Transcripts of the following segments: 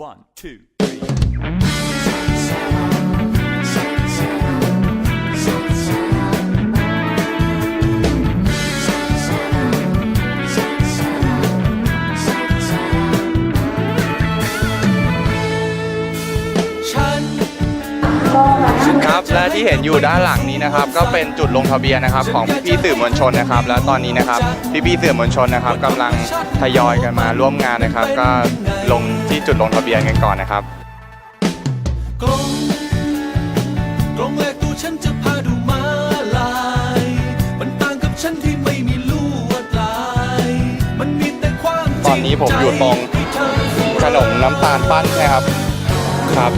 One, two, three. ครับและที่เห็นอยู่ด้านหลังนี้นะครับ ก็เป็นจุดลงทะเบียนนะครับ ของพี่ๆสื่อมวลชนนะครับ แล้วตอนนี้นะครับพี่ๆสื่อมวลชนนะครับกำลังทยอยกันมาร่วมงานนะครับ ก็ลง ที่จุดลงทะเบียนกันก่อนนะครับกรงกรงแรกตัวฉันจะพาดูมาลายมันต่างกับฉันที่ไม่มีลวดลาย มันมีแต่ความจริงตอนนี้ผมอยู่ตรงให้เธอขนมน้ำตาลปั้นนะครับครับ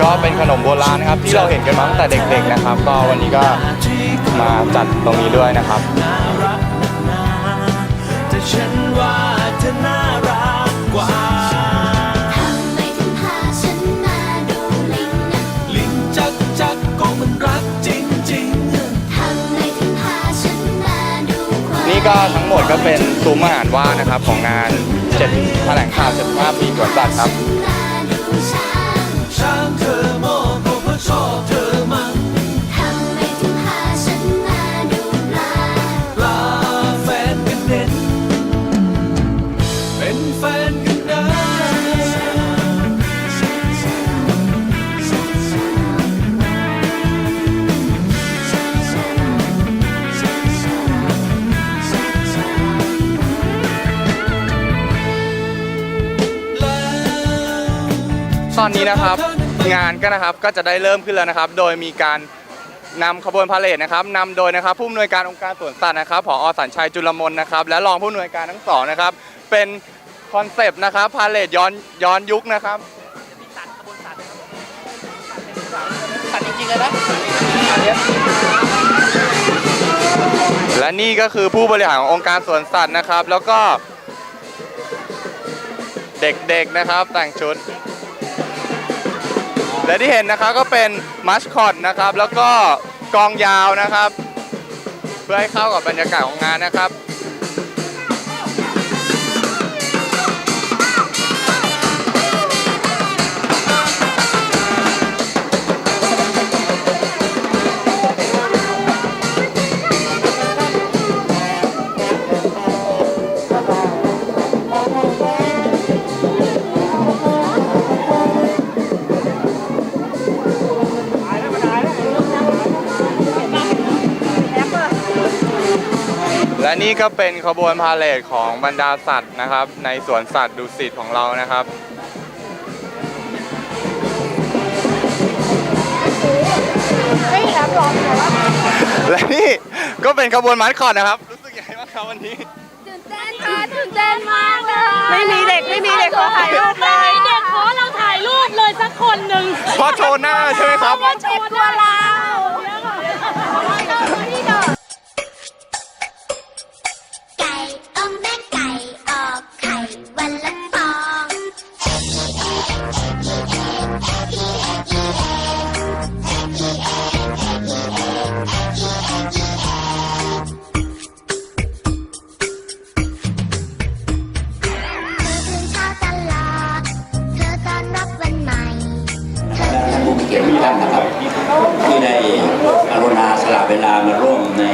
ก็เป็นขนมโบราณนะครับ ที่เราเห็นกันมาตั้งแต่เด็กๆนะครับ ก็วันนี้ก็มาจัดตรงนี้ด้วยนะครับ น่ารักนาแต่ฉันว่าเธอน่า ก็ทั้งหมดก็เป็นซุ้มอาหารว่างนะครับของงาน7แถลงข่าว75ปีสวนสัตว์ครับ นนี้นะครับงานก็นะครับก็จะได้เริ่มขึ้นแล้วนะครับ โดยมีการนำขบวนพาเหรดนะครับนำโดยนะครับผู้อำนวยการองค์การสวนสัตว์นะครับผอสัญชัยจุลมนนะครับ และรองผู้อำนวยการทั้งสองนะครับ เป็นคอนเซปต์นะครับพาเหรดย้อนย้อนยุคนะครับและนี่ก็คือผู้บริหารขององค์การสวนสัตว์นะครับ แล้วก็เด็กๆนะครับแต่งชุด และที่เห็นนะครับก็เป็นมัสคอตนะครับ แล้วก็กองยาวนะครับ เพื่อให้เข้ากับบรรยากาศของงานนะครับ นี่ก็เป็นขบวนพาเหรดของบรรดาสัตว์นะครับ ในสวนสัตว์ดุสิตของเรานะครับและนี่ก็เป็นขบวนมัดคอตนะครับ รู้สึกยังไงบ้างครับวันนี้ตื่นเต้นค่ะตื่นเต้นมากเลยไม่มีเด็กไม่มีเด็กขอถ่ายรูปเลไม่ยมีเด็กขอเราถ่ายรูปเลยสักคนหนึ่งเพราะโชว์หน้าใช่ไหมครับว่าโชว์ตัวเรา กียรติทุกท่านนะครับ ที่ได้กรุณาสละเวลามาร่วมใน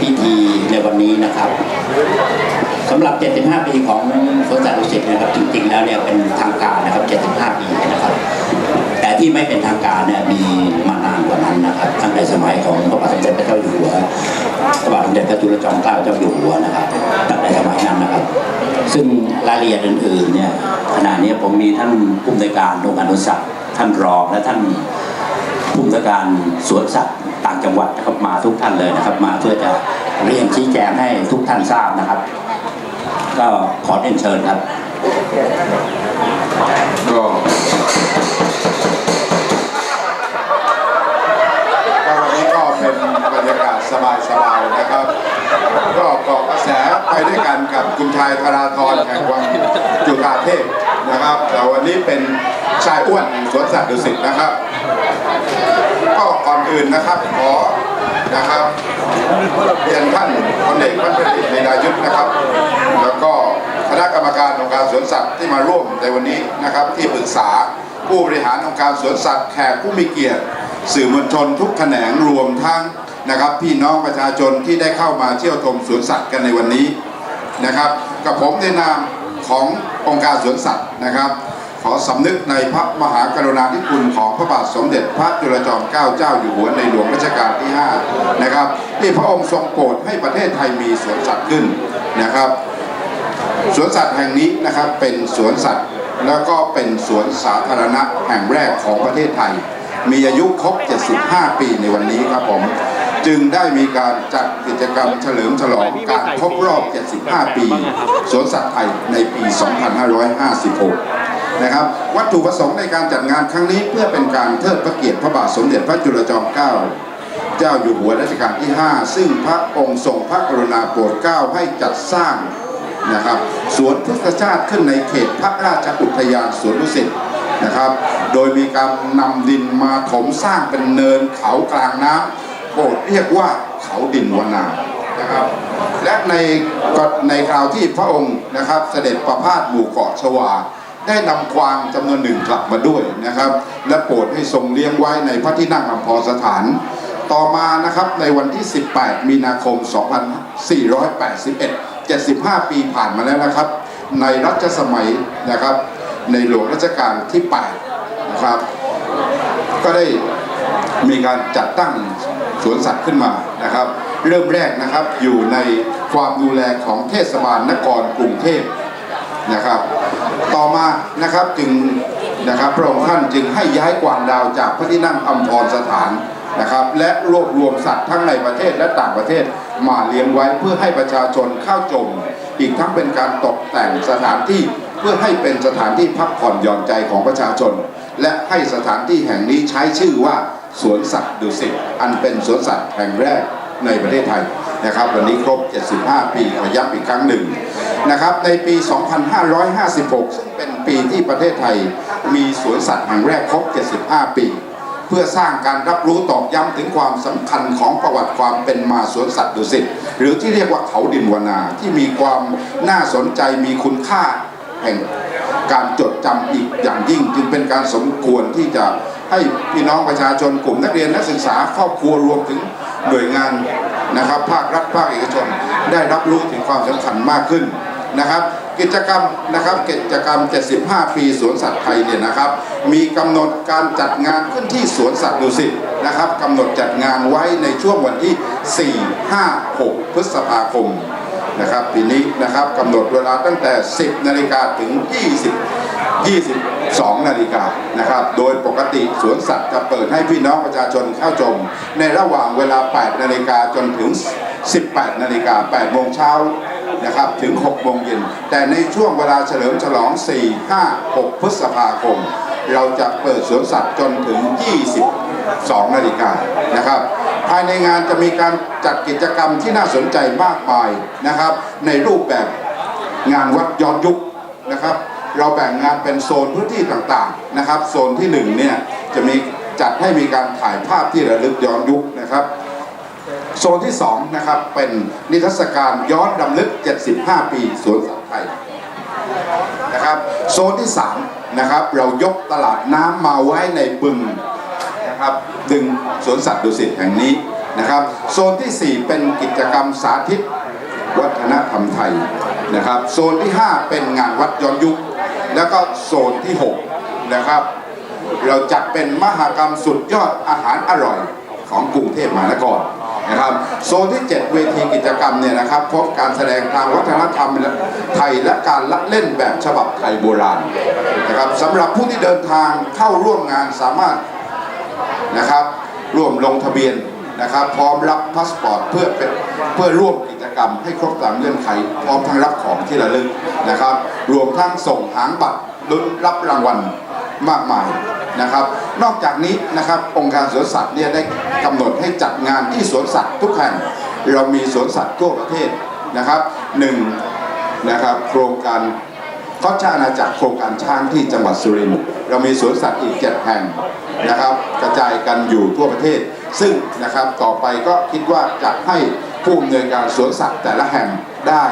พิธีในวันนี้นะครับสำหรับ 75 ปีของสวนสัตว์ดุสิตนะครับจริงๆแล้วเนี่ยเป็นทางการนะครับ 75 ปีนะครับ ที่ไม่เป็นทางการเนี่ยมีมานานกว่านั้นนะครับตั้งแต่สมัยของพระบาทสมเด็จพระเจ้าอยู่หัวพระบาทสมเด็จพระจุลจอมเกล้าเจ้าอยู่หัวนะครับตั้งแต่สมัยนั้นนะครับ ซึ่งรายละเอียดอื่นๆเนี่ยขณะนี้ผมมีท่านผู้อำนวยการโรงอนุสัตว์ท่านรองและท่านผู้อำนวยการสวนสัตว์ต่างจังหวัดนะครับมาทุกท่านเลยนะครับ มาเพื่อจะเรียนชี้แจงให้ทุกท่านทราบนะครับ ก็ขอเรียนเชิญครับก็วันนี้ก็เป็นบร รยากาศสบายๆนะครับ ก็เกาะกระแสไปด้วยกันกับคุณชายธราธรแห่งวังจุฬาเทพนะครับแต่วันนี้เป็นชายอ้วนสวนสัตว์ดุสิตนะครับ ก็ก่อนอื่นนะครับขอนะครับเรียนท่านพลเอกพันธุ์ในดายุทธนะครับ แล้วก็คณะกรรมการองค์การสวนสัตว์ที่มาร่วมในวันนี้นะครับ ที่ปรึกษาผู้บริหารองค์การสวนสัตว์แขกผู้มีเกียรติ สื่อมวลชนทุกแขนงรวมทั้ง นะครับ พี่น้องประชาชนที่ได้เข้ามาเที่ยวชมสวนสัตว์กันในวันนี้นะครับ กับผมในนามขององค์การสวนสัตว์นะครับ ขอสำนึกในพระมหากรุณาธิคุณของพระบาทสมเด็จพระจุลจอมเกล้าเจ้าอยู่หัวในหลวงรัชกาลที่ 5 นะครับที่พระองค์ทรงโปรดให้ประเทศไทยมีสวนสัตว์ขึ้นนะครับสวนสัตว์แห่งนี้นะครับเป็นสวนสัตว์แล้วก็เป็นสวนสาธารณะแห่งแรกของประเทศไทย มีอายุครบ 75 ปีในวันนี้ครับผม จึงได้มีการจัดกิจกรรมเฉลิมฉลองการครบรอบ 75 ปี สวนสัตว์ไทยในปี 2556 นะครับ วัตถุประสงค์ในการจัดงานครั้งนี้เพื่อเป็นการเทิดพระเกียรติพระบาทสมเด็จพระจุลจอมเกล้าเจ้าอยู่หัวรัชกาลที่ 5 ซึ่งพระองค์ทรงพระกรุณาโปรดเกล้าให้จัดสร้างนะครับสวนพุทธชาติขึ้นในเขตพระราชอุทยานสวนดุสิตนะครับ โดยมีการนำดินมาถมสร้างเป็นเนินเขากลางน้ำ โปรดเรียกว่าเขาดินวนานะครับ และในกในคราวที่พระองค์นะครับ เสด็จประพาสหมู่เกาะชวา ได้นำกวางจำนวนหนึ่งกลับมาด้วยนะครับ และโปรดให้ทรงเลี้ยงไว้ในพระที่นั่งอำพรสถาน ต่อมานะครับในวันที่ 18 มีนาคม 2481 75 ปีผ่านมาแล้วนะครับ ในรัชสมัยนะครับ ในหลวงรัชกาลที่8นะครับ ก็ได้มีการจัดตั้ง สวนสัตว์ขึ้นมานะครับ เริ่มแรกนะครับอยู่ในความดูแลของเทศบาลนครกรุงเทพนะครับ ต่อมานะครับจึงนะครับพระองค์ท่านจึงให้ย้ายกวางดาวจากพระที่นั่งอัมพรสถานนะครับ และรวบรวมสัตว์ทั้งในประเทศและต่างประเทศมาเลี้ยงไว้เพื่อให้ประชาชนเข้าชมอีกทั้งเป็นการตกแต่งสถานที่เพื่อให้เป็นสถานที่พักผ่อนหย่อนใจของประชาชน และให้สถานที่แห่งนี้ใช้ชื่อว่า สวนสัตว์ดุสิตอันเป็นสวนสัตว์แห่งแรกในประเทศไทยนะครับ วันนี้ครบ 75 ปีขอย้ำอีกครั้งหนึ่งนะครับ ในปี 2556 ซึ่งเป็นปีที่ประเทศไทย มีสวนสัตว์แห่งแรกครบ 75 ปี เพื่อสร้างการรับรู้ตอกย้ำถึงความสำคัญของประวัติความเป็นมาสวนสัตว์ดุสิตหรือที่เรียกว่าเขาดินวนาที่มีความน่าสนใจมีคุณค่าแห่งการจดจำอีกอย่างยิ่งจึงเป็นการสมควรที่จะ ให้พี่น้องประชาชนกลุ่มนักเรียนนักศึกษาครอบครัวรวมถึงหน่วยงานนะครับ ภาครัฐภาคเอกชน ได้รับรู้ถึงความสำคัญมากขึ้นนะครับ กิจกรรมนะครับกิจกรรม 75 ปีสวนสัตว์ไทยเนี่ยนะครับ มีกำหนดการจัดงานขึ้นที่สวนสัตว์ดุสิตนะครับกำหนดจัดงานไว้ในช่วงวันที่ 4 5 6 พฤษภาคมนะครับปีนี้นะครับกำหนดเวลาตั้งแต่ 10 นาฬิกาถึง 20 22 นาฬิกานะครับ โดยปกติสวนสัตว์จะเปิดให้พี่น้องประชาชนเข้าชม ในระหว่างเวลา 8 นาฬิกาจนถึง 18 นาฬิกา 8 โมงเช้านะครับถึง 6 โมงเย็น แต่ในช่วงเวลาเฉลิมฉลอง 4 5 6 พฤษภาคม เราจะเปิดสวนสัตว์จนถึง 22 นาฬิกานะครับ ภายในงานจะมีการจัดกิจกรรมที่น่าสนใจมากมายนะครับ ในรูปแบบงานวัดย้อนยุคนะครับ เราแบ่งงานเป็นโซนพื้นที่ต่างๆนะครับ โซนที่หนึ่งเนี่ยจะมีจัดให้มีการถ่ายภาพที่ระลึกย้อนยุคนะครับ โซนที่2นะครับเป็นนิทรรศการย้อนรำลึก 75 ปีสวนสัตว์ไทยนะครับโซนที่3นะครับเรายกตลาดน้ำมาไว้ในบึงนะครับดึงสวนสัตว์ดุสิตแห่งนี้นะครับ โซนทีสี่4 เป็นกิจกรรมสาธิตวัฒนธรรมไทยนะครับ โซนที่ 5 เป็นงานวัดย้อนยุค แล้วก็โซนที่ 6 นะครับ เราจัดเป็นมหกรรมสุดยอดอาหารอร่อยของกรุงเทพมหานครนะครับ โซนที่ 7 เวทีกิจกรรมเนี่ยนะครับ พบการแสดงทางวัฒนธรรมไทยและการละเล่นแบบฉบับไทยโบราณนะครับสำหรับผู้ที่เดินทางเข้าร่วมงานสามารถนะครับร่วมลงทะเบียน นะครับ พร้อมรับพาสปอร์ตเพื่อเป็นเพื่อร่วมกิจกรรมให้ครบตามเงื่อนไข พร้อมทั้งรับของที่ระลึกนะครับ รวมทั้งส่งหางบัตรลุ้นรับรางวัลมากมายนะครับ นอกจากนี้นะครับองค์การสวนสัตว์เนี่ยได้กำหนดให้จัดงานที่สวนสัตว์ทุกแห่งเรามีสวนสัตว์ทั่วประเทศนะครับหนึ่งนะครับโครงการก็ชาอาณาจักรโครงการช้างที่จังหวัดสุรินทร์เรามีสวนสัตว์อีกเจ็ดแห่งนะครับ กระจายกันอยู่ทั่วประเทศ ซึ่งนะครับต่อไปก็คิดว่าจะให้ผู้อำนวยการสวนสัตว์แต่ละแห่งได้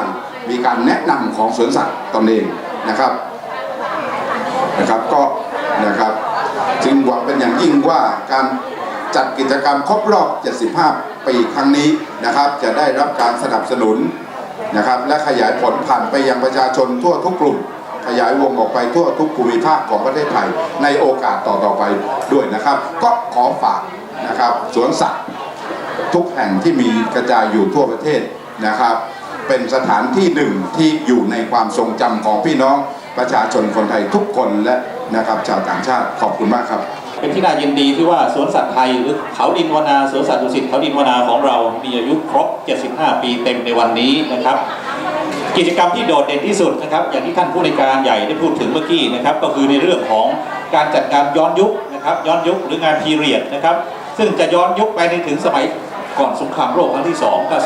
มีการแนะนำของสวนสัตว์ตนเองนะครับนะครับก็นะครับจึงหวังเป็นอย่างยิ่งว่าการจัดกิจกรรมครบรอบ 75 ปีครั้งนี้นะครับ จะได้รับการสนับสนุนนะครับ และขยายผลผ่านไปยังประชาชนทั่วทุกกลุ่ม ขยายวงออกไปทั่วทุกภูมิภาคของประเทศไทยในโอกาสต่อๆไปด้วยนะครับ ก็ขอฝาก นะครับสวนสัตว์ทุกแห่งที่มีกระจายอยู่ทั่วประเทศนะครับ เป็นสถานที่หนึ่งที่อยู่ในความทรงจำของพี่น้องประชาชนคนไทยทุกคนและนะครับชาวต่างชาติขอบคุณมากครับ เป็นที่น่ายินดีที่ว่าสวนสัตว์ไทยหรือเขาดินวนาสวนสัตว์ดุสิตเขาดินวนาของเรามีอายุครบ 75 ปีเต็มในวันนี้นะครับกิจกรรมที่โดดเด่นที่สุดนะครับ อย่างที่ท่านผู้ในการใหญ่ได้พูดถึงเมื่อกี้นะครับ ก็คือในเรื่องของการจัดงานย้อนยุคนะครับ ย้อนยุคหรืองานพีเรียดนะครับ ซึ่งจะย้อนยุคไปในถึงสมัยก่อนสงครามโลกครั้งที่2ก็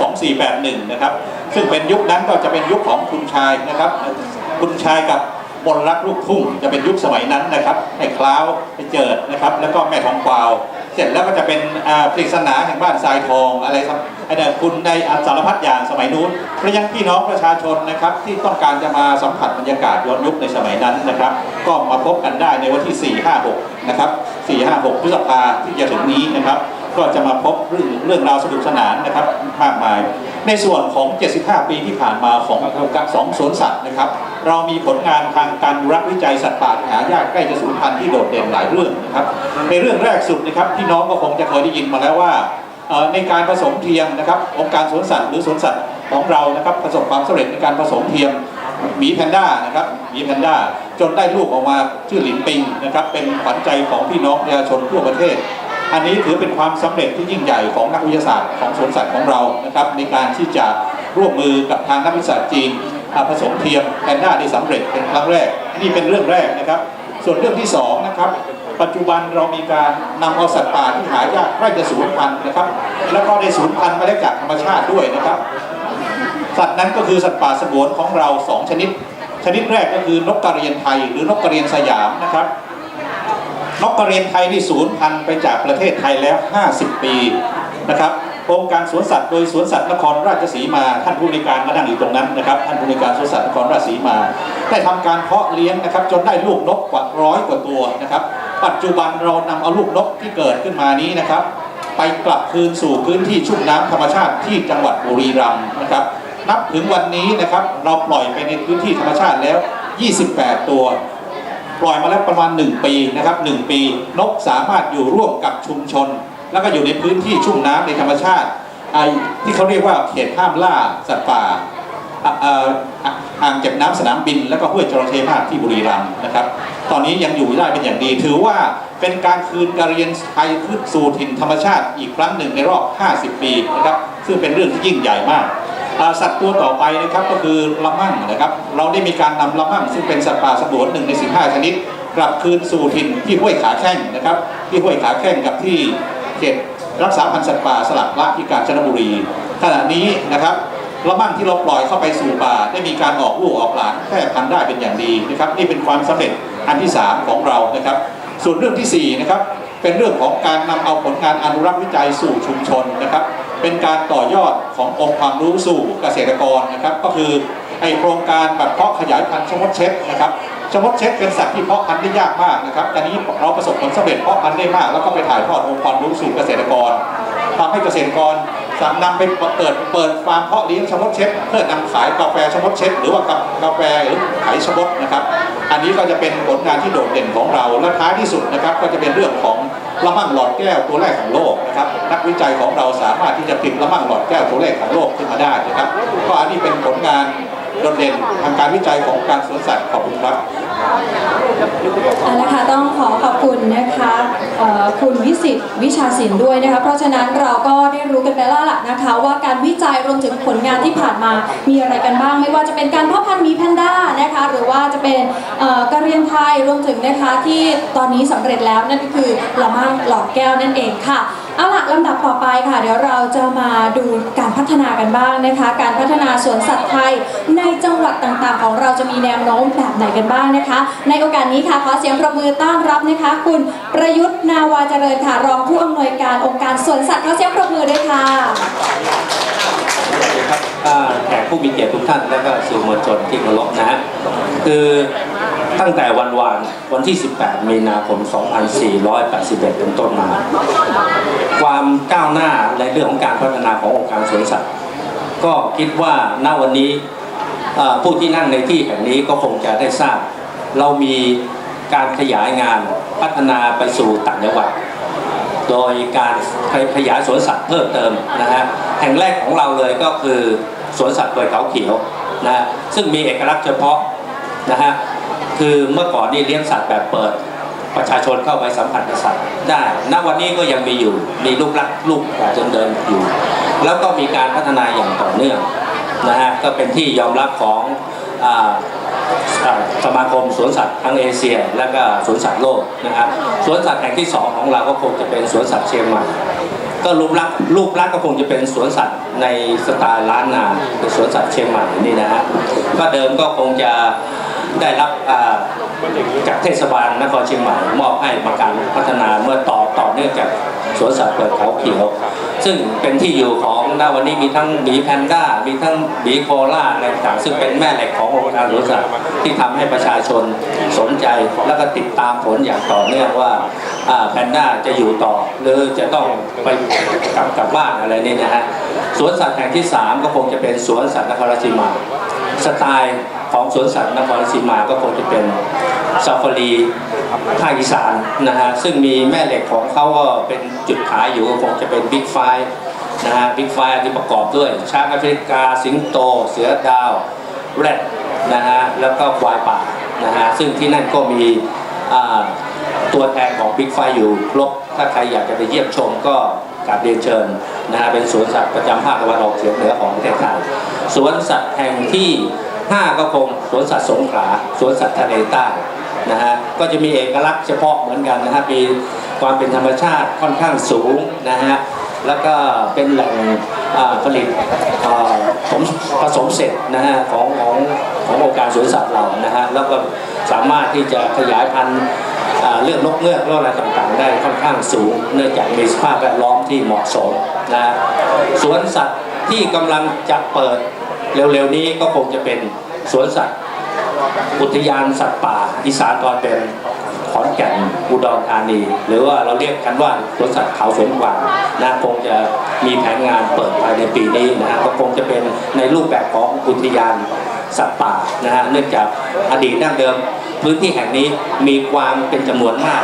2481 นะครับ ซึ่งเป็นยุคนั้นก็จะเป็นยุคของคุณชายนะครับ คุณชายกับบนรักลูกทุ่งจะเป็นยุคสมัยนั้นนะครับไอ้คล้าวไอ้เจิดนะครับ แล้วก็แม่ทองกวาว สร็จแล้วก็จะเป็นปริศนาแห่งบ้านทรายทองอะไรครับไอ้เนี่ยคุณในสารพัดอย่างสมัยนู้นเพราะฉะนั้นพี่น้องประชาชนนะครับที่ต้องการจะมาสัมผัสบรรยากาศย้อนยุคในสมัยนั้นนะครับ ก็มาพบกันได้ในวันที่ 4 5 6 นะครับ 4 5 6 พฤษภาที่จะถึงนี้นะครับ ก็จะมาพบเรื่องเรื่องราวสนุกสนานนะครับมากมาย ในส่วนของ 75 ปีที่ผ่านมาของสองสวนสัตว์นะครับ เรามีผลงานทางการรักวิจัยสัตว์ป่าหายากใกล้จะสูญพันธุ์ที่โดดเด่นหลายเรื่องนะครับ ในเรื่องแรกสุดนะครับพี่น้องก็คงจะเคยได้ยินมาแล้วว่าในการผสมเทียมนะครับองค์การสวนสัตว์หรือสวนสัตว์ของเรานะครับประสบความสำเร็จในการผสมเทียมหมีแพนด้านะครับหมีแพนด้าจนได้ลูกออกมาชื่อหลินปิงนะครับเป็นขวัญใจของพี่น้องประชาชนทั่วประเทศ อันนี้ถือเป็นความสำเร็จที่ยิ่งใหญ่ของนักวิทยาศาสตร์ของสวนสัตว์ของเรานะครับในการที่จะร่วมมือกับทางนักวิทยาศาสตร์จีน ผสมเทียมแพนด้าได้สำเร็จเป็นครั้งแรก นี่เป็นเรื่องแรกนะครับ ส่วนเรื่องที่สองนะครับปัจจุบันเรามีการนำเอาสัตว์ป่าที่หายากใกล้จะสูญพันธุ์นะครับ แล้วก็ได้สูญพันธุ์มาได้จากธรรมชาติด้วยนะครับ สัตว์นั้นก็คือสัตว์ป่าสงวนของเราสองชนิด ชนิดแรกก็คือนกกระเรียนไทย หรือนกกระเรียนสยามนะครับนกกระเรียนไทยนี่สูญพันธุ์ไปจากประเทศไทยแล้ว 50 ปีนะครับ องค์การสวนสัตว์โดยสวนสัตว์นครราชสีมา ท่านผู้ในการมานั่งอยู่ตรงนั้นนะครับท่านผู้ในการสวนสัตว์นครราชสีมา ได้ทำการเพาะเลี้ยงนะครับ จนได้ลูกนกกว่าร้อยกว่าตัวนะครับ ปัจจุบันเรานำเอาลูกนกที่เกิดขึ้นมานี้นะครับ ไปกลับคืนสู่พื้นที่ชุ่มน้ำธรรมชาติที่จังหวัดบุรีรัมย์นะครับ นับถึงวันนี้นะครับเราปล่อยไปในพื้นที่ธรรมชาติแล้ว 28 ตัวปล่อยมาแล้วประมาณ 1 ปีนะครับ1ปี นกสามารถอยู่ร่วมกับชุมชน แล้วก็อยู่ในพื้นที่ชุ่มน้ำในธรรมชาติไอ้ที่เขาเรียกว่าเขตห้ามล่าสัตว์ป่าอ่างเก็บน้ำสนามบิน แล้วก็ห้วยจระเข้มากที่บุรีรัมย์นะครับ ตอนนี้ยังอยู่ได้เป็นอย่างดี ถือว่าเป็นการคืนการเรียนไทยขึ้นสู่ถิ่นธรรมชาติอีกครั้งหนึ่งในรอบ 50 ปีนะครับ ซึ่งเป็นเรื่องที่ยิ่งใหญ่มาก สัตว์ตัวต่อไปนะครับก็คือละมั่งนะครับ เราได้มีการนำละมั่งซึ่งเป็นสัตว์ป่าสงวนหนึ่งใน 15 ชนิด กลับคืนสู่ถิ่นที่ห้วยขาแข้งนะครับ ที่ห้วยขาแข้งกับที่ เขตรักษาพันธุ์สัตว์ป่าสลับละที่กาญจนบุรี ขณะนี้นะครับละมั่งที่เราปล่อยเข้าไปสู่ป่าได้มีการออกลูกออกหลานแพร่พันธุ์ได้เป็นอย่างดีนะครับนี่เป็นความสำเร็จอันที่ 3 ของเรานะครับ ส่วนเรื่องทีสี่4นะครับเป็นเรื่องของการนำเอาผลงานอนุรักษ์วิจัยสู่ชุมชนนะครับ เป็นการต่อยอดขององค์ความรู้สู่เกษตรกรนะครับ ก็คือไอโครงการแบบเพาะขยายพันธุ์ชมดเช็ดนะครับ ชมดเช็ดเป็นสัตว์ที่เพาะพันธุ์ได้ยากมากนะครับแต่นี้เราประสบผลสำเร็จเพาะพันธุ์ได้มาก แล้วก็ไปถ่ายทอดองค์ความรู้สู่เกษตรกรทำให้เกษตรกรสามารถนำไปเปิดเปิดฟาร์มเพาะเลี้ยงชมดเช็ดเพื่อนำขายกาแฟชมดเช็ดหรือว่ากาแฟหรือขายชมดนะครับ อันนี้ก็จะเป็นผลงานที่โดดเด่นของเราและท้ายที่สุดนะครับ ก็จะเป็นเรื่องของละมั่งหลอดแก้วตัวแรกของโลกนะครับ นักวิจัยของเราสามารถที่จะผลิตละมั่งหลอดแก้วตัวแรกของโลกขึ้นมาได้นะครับ ก็อันนี้เป็นผลงาน โดดเด่นทางการวิจัยของการสวนสัตว์ขอบคุณครับเอาละค่ะต้องขอขอบคุณนะคะคุณวิสิตวิชาศิลป์ด้วยนะคะเพราะฉะนั้นเราก็ได้รู้กันไปแล้วล่ะนะคะว่าการวิจัยรวมถึงผลงานที่ผ่านมามีอะไรกันบ้าง ไม่ว่าจะเป็นการเพาะพันธุ์มีแพนด้านะคะหรือว่าจะเป็นกระเรียนไทยรวมถึงนะคะที่ตอนนี้สำเร็จแล้วนั่นก็คือละมั่งหลอดแก้วนั่นเองค่ะ เอาล่ะลำดับต่อไปค่ะ เดี๋ยวเราจะมาดูการพัฒนากันบ้างนะคะ การพัฒนาสวนสัตว์ไทยในจังหวัดต่างๆ ของเราจะมีแนวโน้มแบบไหนกันบ้างนะคะ ในโอกาสนี้ค่ะขอเสียงปรบมือต้อนรับนะคะ คุณประยุทธ์นาวาเจริญค่ะรองผู้อำนวยการองค์การสวนสัตว์ขอเสียงปรบมือด้วยค่ะครับแขกผู้มีเกียรติทุกท่านและก็สื่อมวลชนที่เคารพนะฮะคือ ตั้งแต่วันวานวันที่ 18 มีนาคม 2481 เป็นต้นมา ความก้าวหน้าในเรื่องของการพัฒนาขององค์การสวนสัตว์ ก็คิดว่าณวันนี้ผู้ที่นั่งในที่แห่งนี้ก็คงจะได้ทราบ เรามีการขยายงานพัฒนาไปสู่ต่างจังหวัดโดยการขยายสวนสัตว์เพิ่มเติมนะฮะแห่งแรกของเราเลยก็คือสวนสัตว์เปิดเขาเขียวนะซึ่งมีเอกลักษณ์เฉพาะนะฮะ คือเมื่อก่อนนี่เลี้ยงสัตว์แบบเปิด ประชาชนเข้าไปสัมผัสกับสัตว์ได้ณวันนี้ก็ยังมีอยู่มีลูกลักลูกจนเดินอยู่ แล้วก็มีการพัฒนาอย่างต่อเนื่องนะฮะก็เป็นที่ยอมรับของสมาคมสวนสัตว์ทั้งเอเชีย และก็สวนสัตว์โลกนะครับสวนสัตว์แห่งที่สองของเราก็คงจะเป็นสวนสัตว์เชียงใหม่ก็รูปลักษณ์รูปลักษณ์ก็คงจะเป็นสวนสัตว์ในสไตล์ล้านนาเป็นสวนสัตว์เชียงใหม่นี่นะฮะก็เดิมก็คงจะ ได้รับจากเทศบาลนครเชียงใหม่มอบให้ประกันพัฒนาเมื่อต่อต่อเนื่องจากสวนสัตว์เปิดเขาเขียว ซึ่งเป็นที่อยู่ของณวันนี้มีทั้งหมีแพนด้ามีทั้งหมีโคล่าอะไรต่างซึ่งเป็นแม่เหล็กขององค์การสวนสัตว์ที่ทำให้ประชาชนสนใจแล้วก็ติดตามผลอย่างต่อเนื่องว่าแพนด้าจะอยู่ต่อหรือจะต้องไปกลับกลับบ้านอะไรนี่นะฮะสวนสัตว์แห่งที่สามก็คงจะเป็นสวนสัตว์นครราชสีมา สไตล์ของสวนสัตว์นครศรีมาก็คงจะเป็นซาฟารีภาคอีสานนะฮะซึ่งมีแม่เหล็กของเขาก็เป็นจุดขายอยู่ก็คงจะเป็นบิ๊กไฟนะฮะบิ๊กไฟที่ประกอบด้วย ช้างแอฟริกาสิงโต เสือดาว แรดนะฮะแล้วก็ควายป่านะฮะซึ่งที่นั่นก็มีตัวแทนของบิ๊กไฟอยู่ครบถ้าใครอยากจะไปเยี่ยมชมก็ กราบเรียนเชิญนะฮะเป็นสวนสัตว์ประจำภาคตะวันออกเฉียงเหนือของประเทศไทยสวนสัตว์แห่งที่ 5 ก็คงสวนสัตว์สงขลาสวนสัตว์ทะเลใต้นะฮะก็จะมีเอกลักษณ์เฉพาะเหมือนกันนะฮะมีความเป็นธรรมชาติค่อนข้างสูงนะฮะแล้วก็เป็นแหล่งผลิตผมผสมเสร็จนะฮะของของขององค์การสวนสัตว์เรานะฮะแล้วก็สามารถที่จะขยายพันธุ์เรื่องนกเงือกเรื่องอะไร ได้ค่อนข้างสูง เนื่องจากมีสภาพแวดล้อมที่เหมาะสมนะฮะสวนสัตว์ที่กำลังจะเปิดเร็วๆนี้ก็คงจะเป็นสวนสัตว์อุทยานสัตว์ป่าอีสานตอนเป็นขอนแก่นอุดรธานี หรือว่าเราเรียกกันว่าสวนสัตว์เขาสวนกวางนะคงจะมีแผนงานเปิดภายในปีนี้นะฮะก็คงจะเป็นในรูปแบบของอุทยานสัตว์ป่านะฮะเนื่องจากอดีตดั้งเดิม พื้นที่แห่งนี้มีกวางเป็นจำนวนมาก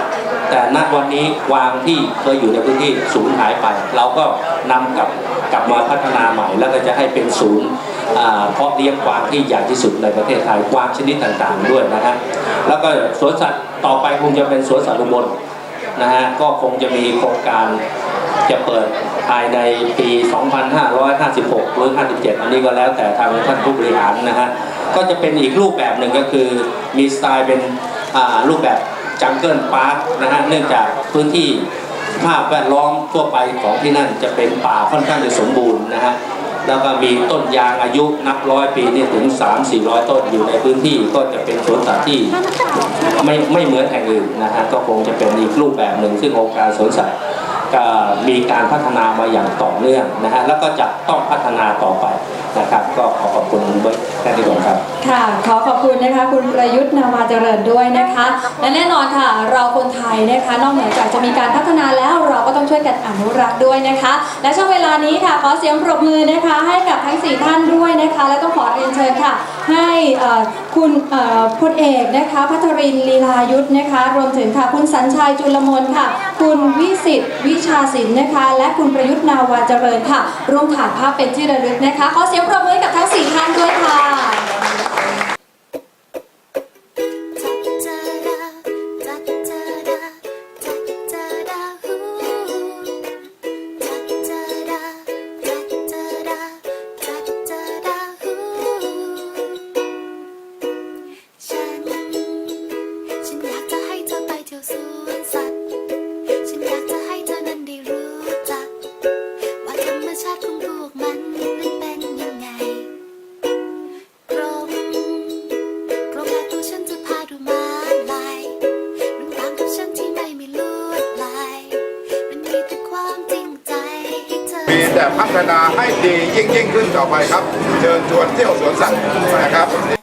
แต่ณวันนี้วางที่เคยอยู่ในพื้นที่สูญหายไป เราก็นำกลับกลับมาพัฒนาใหม่ แล้วก็จะให้เป็นศูนย์เพาะเลี้ยงกวางที่ใหญ่ที่สุดในประเทศไทยกวางชนิดต่างๆด้วยนะฮะแล้วก็สวนสัตว์ต่อไปคงจะเป็นสวนสัตว์อุบลนะฮะก็คงจะมีโครงการจะเปิดภายในปี 2556 หรือ 57 อันนี้ก็แล้วแต่ทางท่านผู้บริหารนะฮะ ก็จะเป็นอีกรูปแบบหนึ่งก็คือมีสไตล์เป็นรูปแบบ จังเกิลพาร์คนะฮะเนื่องจากพื้นที่ภาพแวดล้อมทั่วไปของที่นั่นจะเป็นป่าค่อนข้างจะสมบูรณ์นะฮะแล้วก็มีต้นยางอายุนับร้อยปีนี่ถึง 3 4 0 0 ต้นอยู่ในพื้นที่ก็จะเป็นสวนสัตว์ที่ไม่ไม่เหมือนแห่งอื่นนะฮะก็คงจะเป็นอีกรูปแบบหนึ่งซึ่งองค์การสวนสัตว์ มีการพัฒนามาอย่างต่อเนื่องนะฮะแล้วก็จะต้องพัฒนาต่อไปนะครับ ก็ขอขอบคุณเบิร์ตแค่นี้ก่อนครับ ค่ะ ขอขอบคุณนะคะ คุณประยุทธ์นามาเจริญด้วยนะคะ และแน่นอนค่ะ เราคนไทยนะคะ นอกเหนือจากจะมีการพัฒนาแล้วเราก็ต้องช่วยกันอนุรักษ์ด้วยนะคะ และช่วงเวลานี้ค่ะขอเสียงปรบมือนะคะ ให้กับทั้ง 4 ท่านด้วยนะคะ และต้องขอเรียนเชิญค่ะ ให้คุณพลเอกนะคะพัทรินลีลายุทธนะคะ รวมถึงค่ะคุณสัญชัยจุลมนค่ะ คุณวิสิตวิชาศิลป์นะคะ และคุณประยุทธ์นาวาเจริญค่ะ ร่วมถ่ายภาพเป็นที่ระลึกนะคะขอเสียงปรบมือกับทั้ง4ท่านด้วยค่ะ ฒนาให้ดียิ่งยิ่งขึ้นต่อไปครับ เชิญชวนเที่ยวสวนสัตว์นะครับ